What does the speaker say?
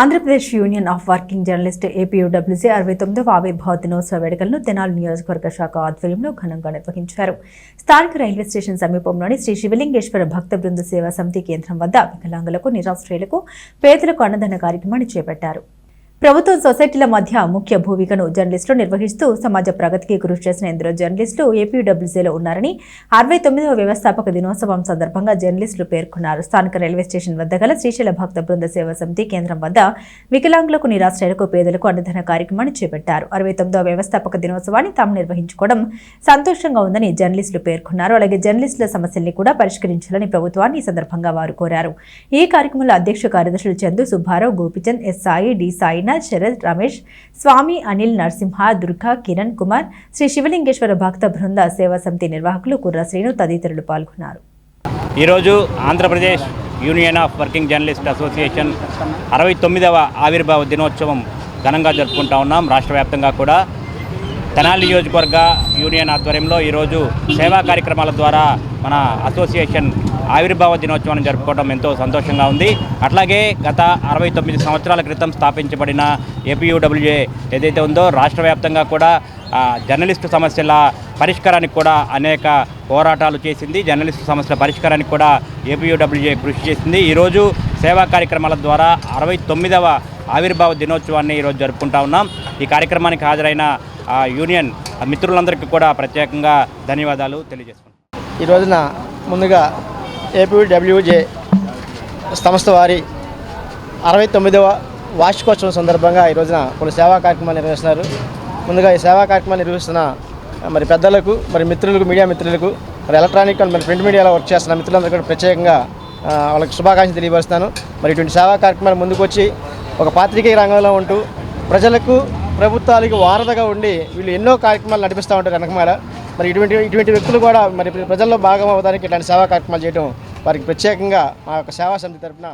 Andhra Pradesh union of working journalist APUWC అరవై తొమ్మిదవ ఆవిర్భావ దినోత్సవ వేడుకలను తెనాలి నియోజకవర్గ శాఖ ఆధ్వర్యంలో ఘనంగా నిర్వహించారు. స్థానిక రైల్వే స్టేషన్ సమీపంలోని శ్రీ శివలింగేశ్వర భక్త బృంద సేవా సమితి కేంద్రం వద్ద వికలాంగులకు నిరాశ్రయులకు పేదలకు అన్నదాన కార్యక్రమాన్ని చేపట్టారు. ప్రభుత్వం సొసైటీల మధ్య ముఖ్య భూమికను జర్నలిస్టులు నిర్వహిస్తూ సమాజ ప్రగతికి కృషి చేసిన ఎందరో జర్నలిస్టులు ఏపీడబ్ల్యూసీలో ఉన్నారని అరవై తొమ్మిదవ వ్యవస్థాపక దినోత్సవం సందర్భంగా జర్నలిస్టులు పేర్కొన్నారు. స్థానిక రైల్వే స్టేషన్ వద్ద గల శ్రీశైల భక్త బృంద సేవా సమితి కేంద్రం వద్ద వికలాంగులకు నిరాశ్రయులకు పేదలకు అన్నదాన కార్యక్రమాన్ని చేపట్టారు. అరవై తొమ్మిదవ వ్యవస్థాపక దినోత్సవాన్ని తాము నిర్వహించుకోవడం సంతోషంగా ఉందని జర్నలిస్టులు పేర్కొన్నారు. అలాగే జర్నలిస్టుల సమస్యల్ని కూడా పరిష్కరించాలని ప్రభుత్వాన్ని ఈ సందర్భంగా వారు కోరారు. ఈ కార్యక్రమంలో అధ్యక్ష కార్యదర్శులు చందు సుబ్బారావు గోపిచంద్ ఎస్ సాయి డి శరత్ రమేష్ స్వామి అనిల్ నరసింహ దుర్గా కిరణ్ కుమార్ శ్రీ శివలింగేశ్వర భక్త బృంద సేవా సమితి నిర్వాహకులు కుర్ర శ్రీను తదితరులు పాల్గొన్నారు. ఈరోజు Andhra Pradesh union of working journalist association అరవై తొమ్మిదవ ఆవిర్భావ దినోత్సవం ఘనంగా జరుపుకుంటా ఉన్నాం. రాష్ట్ర వ్యాప్తంగా కూడా తెనాలి నియోజకవర్గ యూనియన్ ఆధ్వర్యంలో ఈరోజు సేవా కార్యక్రమాల ద్వారా మన అసోసియేషన్ ఆవిర్భావ దినోత్సవాన్ని జరుపుకోవడం ఎంతో సంతోషంగా ఉంది. అట్లాగే గత అరవై తొమ్మిది సంవత్సరాల క్రితం స్థాపించబడిన ఏపీయూడబ్ల్యూఏ ఏదైతే ఉందో రాష్ట్ర వ్యాప్తంగా కూడా జర్నలిస్టు సమస్యల పరిష్కారానికి కూడా అనేక పోరాటాలు చేసింది. జర్నలిస్టు సమస్యల పరిష్కారానికి కూడా ఏపీయూడబ్ల్యూఏ కృషి చేసింది. ఈరోజు సేవా కార్యక్రమాల ద్వారా అరవై తొమ్మిదవ ఆవిర్భావ దినోత్సవాన్ని ఈరోజు జరుపుకుంటా ఉన్నాం. ఈ కార్యక్రమానికి హాజరైన యూనియన్ మిత్రులందరికీ కూడా ప్రత్యేకంగా ధన్యవాదాలు తెలియజేసుకుంటాం ఈ రోజున ముందుగా ఏపీడబ్ల్యూజే సంస్థ వారి అరవై తొమ్మిదవ వార్షికోత్సవం సందర్భంగా ఈ రోజున కొన్ని సేవా కార్యక్రమాలు నిర్వహిస్తున్నారు. ముందుగా ఈ సేవా కార్యక్రమాన్ని నిర్వహిస్తున్న మరి పెద్దలకు మరి మిత్రులకు మీడియా మిత్రులకు మరి ఎలక్ట్రానిక్ అండ్ మరి ప్రింట్ మీడియాలో వర్క్ చేస్తున్న మిత్రులందరూ కూడా ప్రత్యేకంగా వాళ్ళకి శుభాకాంక్షలు తెలియపరుస్తాను. మరి ఇటువంటి సేవా కార్యక్రమాలు ముందుకొచ్చి ఒక పాత్రికేయ రంగంలో ఉంటూ ప్రజలకు ప్రభుత్వాలకు వారధగా ఉండి వీళ్ళు ఎన్నో కార్యక్రమాలు నడిపిస్తూ ఉంటారు వెనకమాల. మరి ఇటువంటి ఇటువంటి వ్యక్తులు కూడా మరి ప్రజల్లో భాగం అవ్వడానికి ఇట్లాంటి సేవా కార్యక్రమాలు చేయడం వారికి ప్రత్యేకంగా మా యొక్క సేవా సమితి తరపున